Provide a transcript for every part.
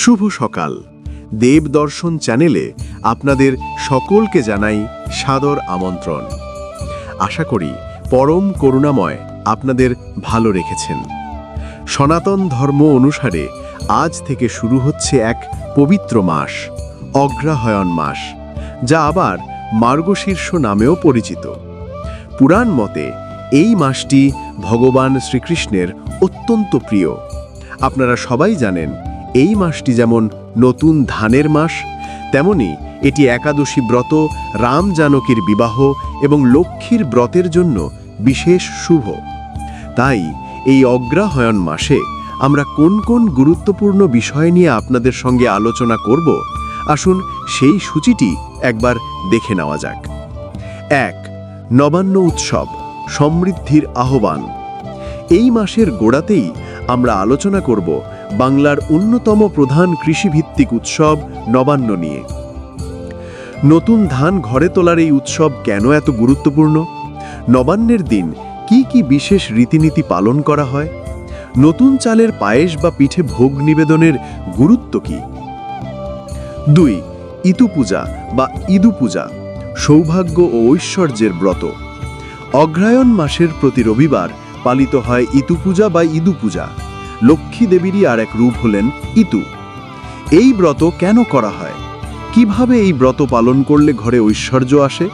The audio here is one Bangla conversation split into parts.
শুভ সকাল। দেব দর্শন চ্যানেলে আপনাদের সকলকে জানাই সাদর আমন্ত্রণ। আশা করি পরম করুণাময় আপনাদের ভালো রেখেছেন। সনাতন ধর্ম অনুসারে আজ থেকে শুরু হচ্ছে এক পবিত্র মাস, অগ্রহায়ণ মাস, যা আবার মার্গশীর্ষ নামেও পরিচিত। পুরাণ মতে এই মাসটি ভগবান শ্রীকৃষ্ণের অত্যন্ত প্রিয়। আপনারা সবাই জানেন এই মাসটি যেমন নতুন ধানের মাস, তেমনি এটি একাদশী ব্রত, রাম জানকীর বিবাহ এবং লক্ষ্মীর ব্রতের জন্য বিশেষ শুভ। তাই এই অগ্রহায়ণ মাসে আমরা কোন কোন গুরুত্বপূর্ণ বিষয় নিয়ে আপনাদের সঙ্গে আলোচনা করব, আসুন সেই সূচিটি একবার দেখে নেওয়া যাক। এক, নবান্ন উৎসব, সমৃদ্ধির আহ্বান। এই মাসের গোড়াতেই আমরা আলোচনা করব বাংলার অন্যতম প্রধান কৃষিভিত্তিক উৎসব নবান্ন নিয়ে। নতুন ধান ঘরে তোলার এই উৎসব কেন এত গুরুত্বপূর্ণ? নবান্নের দিন কি কি বিশেষ রীতিনীতি পালন করা হয়? নতুন চালের পায়েস বা পিঠে ভোগ নিবেদনের গুরুত্ব কি? দুই, ইতু পূজা বা ইদু পূজা, সৌভাগ্য ও ঐশ্বর্যের ব্রত। অগ্রায়ণ মাসের প্রতি রবিবার পালিত হয় ইতু পূজা বা ইদু পূজা। লক্ষ্মী দেবীরই আর এক রূপ হলেন ইতু। এই ব্রত কেন করা হয়? কীভাবে এই ব্রত পালন করলে ঘরে ঐশ্বর্য আসে?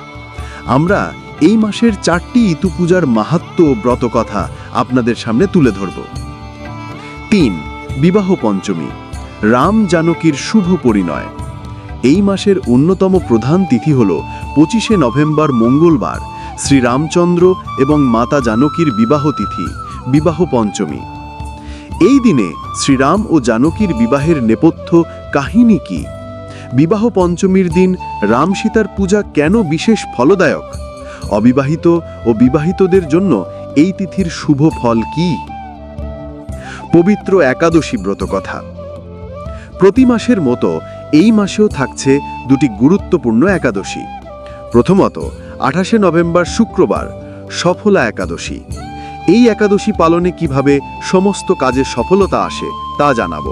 আমরা এই মাসের চারটি ইতু পূজার মাহাত্ম ও ব্রত কথা আপনাদের সামনে তুলে ধরব। তিন, বিবাহ পঞ্চমী। রাম জানকীর শুভ পরিণয়। এই মাসের অন্যতম প্রধান তিথি হল পঁচিশে নভেম্বর মঙ্গলবার শ্রীরামচন্দ্র এবং মাতা জানকীর বিবাহ তিথি, বিবাহ পঞ্চমী। এই দিনে শ্রীরাম ও জানকীর বিবাহের নেপথ্য কাহিনী কি? বিবাহ পঞ্চমীর দিন রাম সীতার পূজা কেন বিশেষ ফলদায়ক? অবিবাহিত ও বিবাহিতদের জন্য এই তিথির শুভ ফল কি? পবিত্র একাদশী ব্রত কথা। প্রতি মাসের মতো এই মাসেও থাকছে দুটি গুরুত্বপূর্ণ একাদশী। প্রথমত আঠাশে নভেম্বর শুক্রবার, সফলা একাদশী। এই একাদশী পালনে কীভাবে সমস্ত কাজে সফলতা আসে তা জানাব।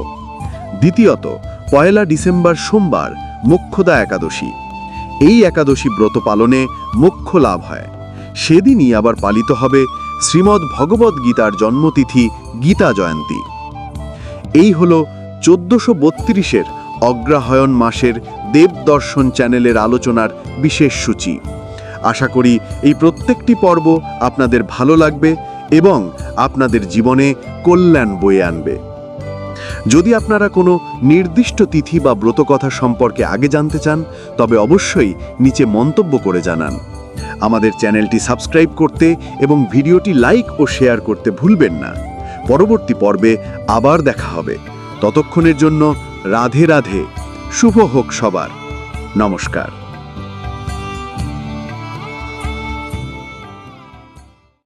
দ্বিতীয়ত, পয়লা ডিসেম্বর সোমবার, মোক্ষদা একাদশী। এই একাদশী ব্রত পালনে মোক্ষ লাভ হয়। সেদিনই আবার পালিত হবে শ্রীমদ্ ভগবদ্ গীতার জন্মতিথি গীতা জয়ন্তী। এই হল চোদ্দশো বত্রিশের অগ্রহায়ণ মাসের দেবদর্শন চ্যানেলের আলোচনার বিশেষ সূচি। আশা করি এই প্রত্যেকটি পর্ব আপনাদের ভালো লাগবে এবং আপনাদের জীবনে কল্যাণ বয়ে আনবে। যদি আপনারা কোনো নির্দিষ্ট তিথি বা ব্রতকথা সম্পর্কে আগে জানতে চান, তবে অবশ্যই নিচে মন্তব্য করে জানান। আমাদের চ্যানেলটি সাবস্ক্রাইব করতে এবং ভিডিওটি লাইক ও শেয়ার করতে ভুলবেন না। পরবর্তী পর্বে আবার দেখা হবে। ততক্ষণের জন্য রাধে রাধে, শুভ হোক সবার। নমস্কার।